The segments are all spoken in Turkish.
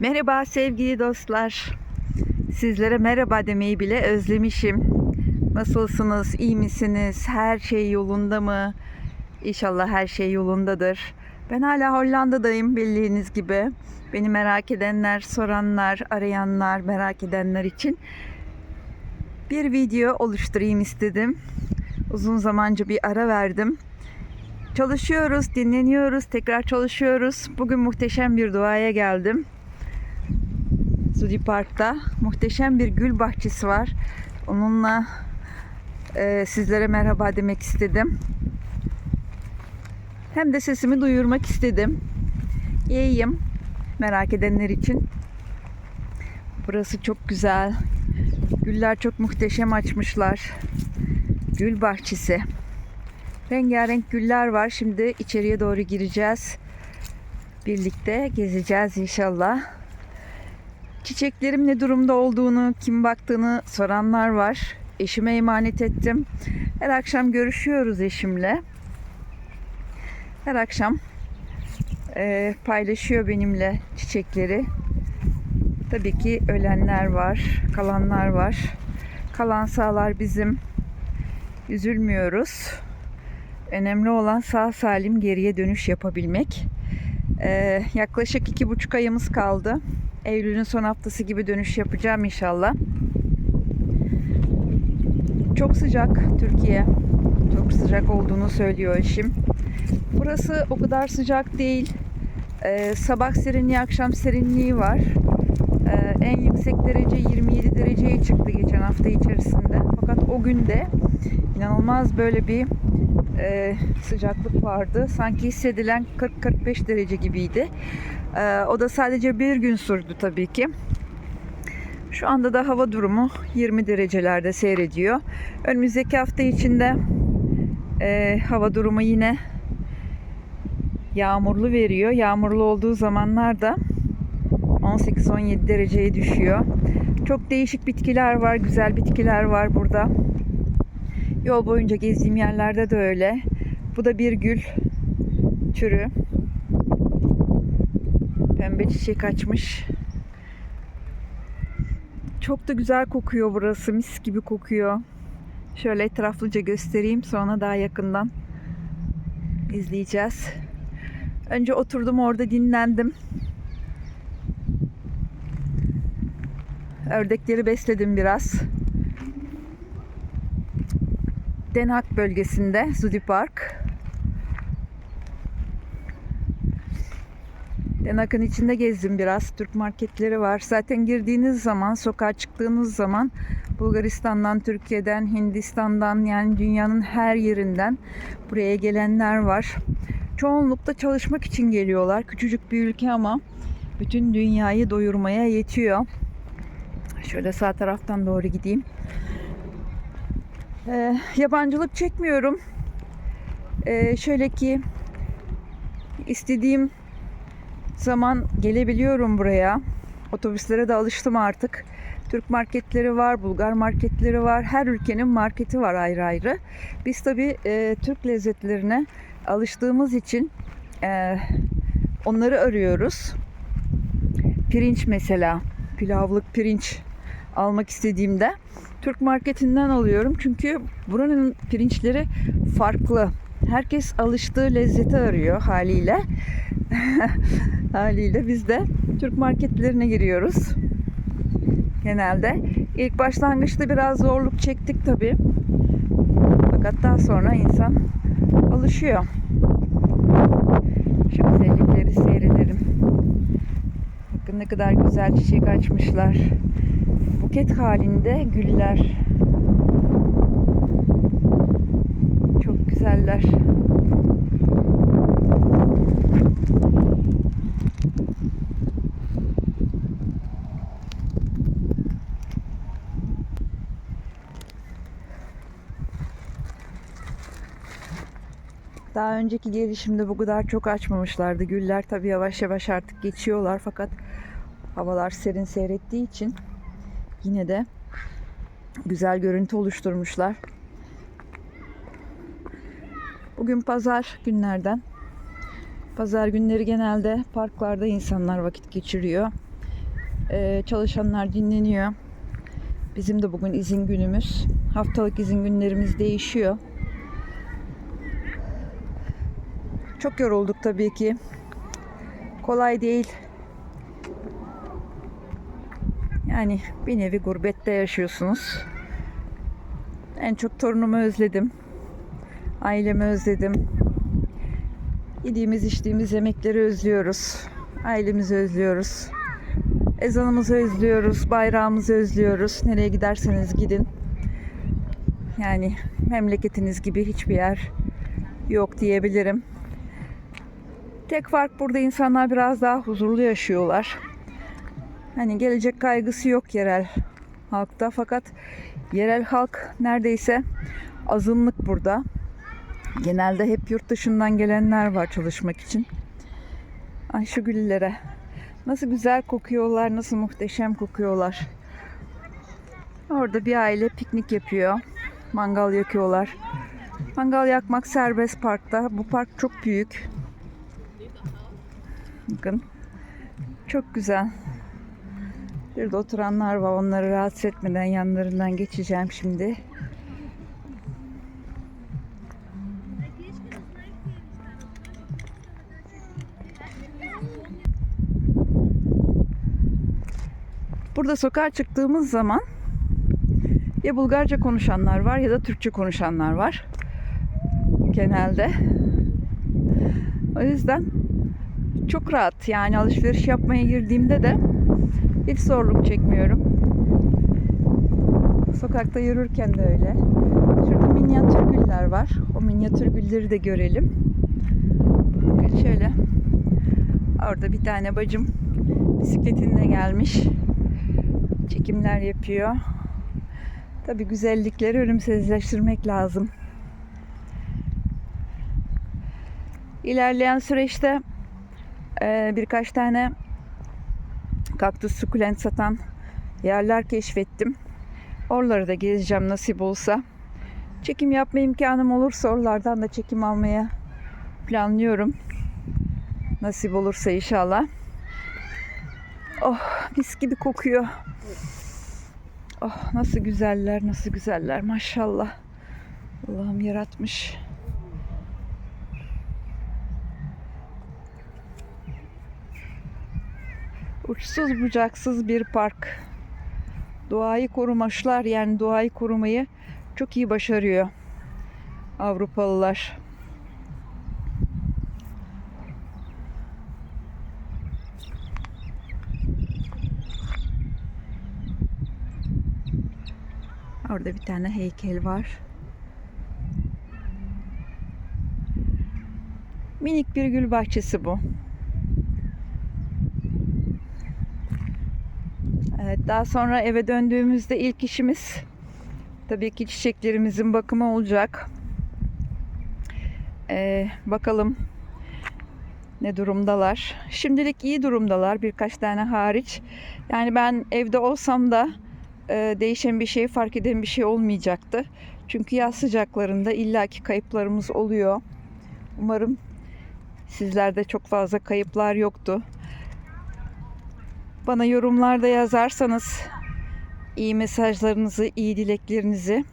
Merhaba sevgili dostlar. Sizlere merhaba demeyi bile özlemişim. Nasılsınız? İyi misiniz? Her şey yolunda mı? İnşallah her şey yolundadır. Ben hala Hollanda'dayım bildiğiniz gibi. Beni merak edenler, soranlar, arayanlar, merak edenler için bir video oluşturayım istedim. Uzun zamanca bir ara verdim. Çalışıyoruz, dinleniyoruz, tekrar çalışıyoruz. Bugün muhteşem bir doğaya geldim. Zudi Park'ta muhteşem bir gül bahçesi var. Onunla e, sizlere merhaba demek istedim. Hem de sesimi duyurmak istedim. İyiyim merak edenler için. Burası çok güzel. Güller çok muhteşem açmışlar. Gül bahçesi. Rengarenk güller var. Şimdi içeriye doğru gireceğiz. Birlikte gezeceğiz inşallah. Çiçeklerim ne durumda olduğunu, kim baktığını soranlar var. Eşime emanet ettim. Her akşam görüşüyoruz eşimle. Her akşam e, paylaşıyor benimle çiçekleri. Tabii ki ölenler var, kalanlar var. Kalan sağlar bizim. Üzülmüyoruz. Önemli olan sağ salim geriye dönüş yapabilmek. Ee, yaklaşık iki buçuk ayımız kaldı. Eylül'ün son haftası gibi dönüş yapacağım inşallah. Çok sıcak Türkiye. Çok sıcak olduğunu söylüyor eşim. Burası o kadar sıcak değil. Ee, sabah serinliği, akşam serinliği var. Ee, en yüksek derece 27 dereceye çıktı geçen hafta içerisinde. Fakat o gün de inanılmaz böyle bir e, sıcaklık vardı. Sanki hissedilen 40-45 derece gibiydi. Ee, o da sadece bir gün sürdü tabii ki. Şu anda da hava durumu 20 derecelerde seyrediyor. Önümüzdeki hafta içinde e, hava durumu yine yağmurlu veriyor. Yağmurlu olduğu zamanlarda 18-17 dereceye düşüyor. Çok değişik bitkiler var, güzel bitkiler var burada. Yol boyunca gezdiğim yerlerde de öyle. Bu da bir gül türü. Pembe çiçek açmış. Çok da güzel kokuyor burası. Mis gibi kokuyor. Şöyle etraflıca göstereyim. Sonra daha yakından izleyeceğiz. Önce oturdum orada dinlendim. Ördekleri besledim biraz. Den Haag bölgesinde Zudi Park. Den Haag'ın içinde gezdim biraz. Türk marketleri var. Zaten girdiğiniz zaman, sokağa çıktığınız zaman Bulgaristan'dan, Türkiye'den, Hindistan'dan yani dünyanın her yerinden buraya gelenler var. Çoğunlukla çalışmak için geliyorlar. Küçücük bir ülke ama bütün dünyayı doyurmaya yetiyor. Şöyle sağ taraftan doğru gideyim. Ee, yabancılık çekmiyorum. Ee, şöyle ki istediğim zaman gelebiliyorum buraya. Otobüslere de alıştım artık. Türk marketleri var, Bulgar marketleri var. Her ülkenin marketi var ayrı ayrı. Biz tabii e, Türk lezzetlerine alıştığımız için e, onları arıyoruz. Pirinç mesela, pilavlık pirinç almak istediğimde Türk marketinden alıyorum. Çünkü buranın pirinçleri farklı. Herkes alıştığı lezzeti arıyor haliyle. haliyle biz de Türk marketlerine giriyoruz. Genelde. İlk başlangıçta biraz zorluk çektik tabii. Fakat daha sonra insan alışıyor. Şu güzellikleri seyredelim. Bakın ne kadar güzel çiçek açmışlar. Buket halinde güller. Çok güzeller. Daha önceki gelişimde bu kadar çok açmamışlardı. Güller tabii yavaş yavaş artık geçiyorlar fakat havalar serin seyrettiği için yine de güzel görüntü oluşturmuşlar. Bugün pazar günlerden Pazar günleri genelde parklarda insanlar vakit geçiriyor. Ee, çalışanlar dinleniyor. Bizim de bugün izin günümüz. Haftalık izin günlerimiz değişiyor. Çok yorulduk tabii ki. Kolay değil. Yani bir nevi gurbette yaşıyorsunuz. En çok torunumu özledim. Ailemi özledim. Yediğimiz içtiğimiz yemekleri özlüyoruz. Ailemizi özlüyoruz. Ezanımızı özlüyoruz. Bayrağımızı özlüyoruz. Nereye giderseniz gidin. Yani memleketiniz gibi hiçbir yer yok diyebilirim. Tek fark burada insanlar biraz daha huzurlu yaşıyorlar. Hani gelecek kaygısı yok yerel halkta fakat yerel halk neredeyse azınlık burada. Genelde hep yurt dışından gelenler var çalışmak için. Ay şu güllere. Nasıl güzel kokuyorlar, nasıl muhteşem kokuyorlar. Orada bir aile piknik yapıyor. Mangal yakıyorlar. Mangal yakmak serbest parkta. Bu park çok büyük. Bakın. Çok güzel. Bir de oturanlar var. Onları rahatsız etmeden yanlarından geçeceğim şimdi. Burada sokağa çıktığımız zaman ya Bulgarca konuşanlar var ya da Türkçe konuşanlar var. Genelde. O yüzden çok rahat yani alışveriş yapmaya girdiğimde de hiç zorluk çekmiyorum. Sokakta yürürken de öyle. Şurada minyatür güller var. O minyatür gülleri de görelim. Bakın şöyle. Orada bir tane bacım bisikletinle gelmiş. Çekimler yapıyor. Tabi güzellikleri ölümsüzleştirmek lazım. İlerleyen süreçte birkaç tane kaktüs sukulent satan yerler keşfettim. Oraları da gezeceğim nasip olsa. Çekim yapma imkanım olursa oralardan da çekim almaya planlıyorum. Nasip olursa inşallah. Oh mis gibi kokuyor. Oh nasıl güzeller nasıl güzeller maşallah. Allah'ım yaratmış. Uçsuz bucaksız bir park. Doğayı korumaşlar yani doğayı korumayı çok iyi başarıyor Avrupalılar. Orada bir tane heykel var. Minik bir gül bahçesi bu. Evet, daha sonra eve döndüğümüzde ilk işimiz tabii ki çiçeklerimizin bakımı olacak. Ee, bakalım ne durumdalar. Şimdilik iyi durumdalar birkaç tane hariç. Yani ben evde olsam da e, değişen bir şey, fark eden bir şey olmayacaktı. Çünkü yaz sıcaklarında illaki kayıplarımız oluyor. Umarım sizlerde çok fazla kayıplar yoktu. Bana yorumlarda yazarsanız iyi mesajlarınızı, iyi dileklerinizi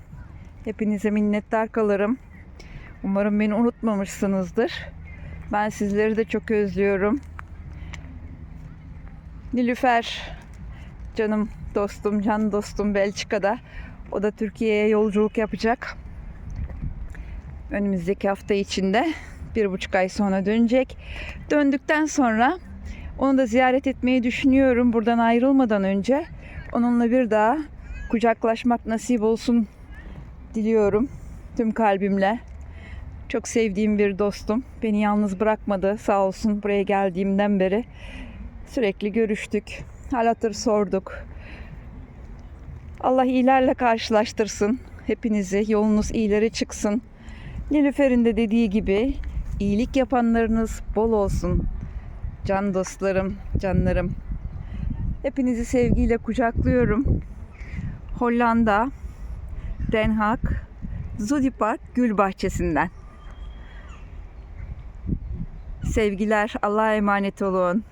hepinize minnettar kalırım. Umarım beni unutmamışsınızdır. Ben sizleri de çok özlüyorum. Nilüfer canım dostum, can dostum Belçika'da. O da Türkiye'ye yolculuk yapacak. Önümüzdeki hafta içinde bir buçuk ay sonra dönecek. Döndükten sonra onu da ziyaret etmeyi düşünüyorum buradan ayrılmadan önce. Onunla bir daha kucaklaşmak nasip olsun diliyorum tüm kalbimle. Çok sevdiğim bir dostum. Beni yalnız bırakmadı sağ olsun buraya geldiğimden beri. Sürekli görüştük. Hal hatır sorduk. Allah iyilerle karşılaştırsın. Hepinizi yolunuz iyilere çıksın. Nilüfer'in de dediği gibi iyilik yapanlarınız bol olsun. Can dostlarım, canlarım. Hepinizi sevgiyle kucaklıyorum. Hollanda, Den Haag, Zuiderpark Gül Bahçesi'nden. Sevgiler. Allah'a emanet olun.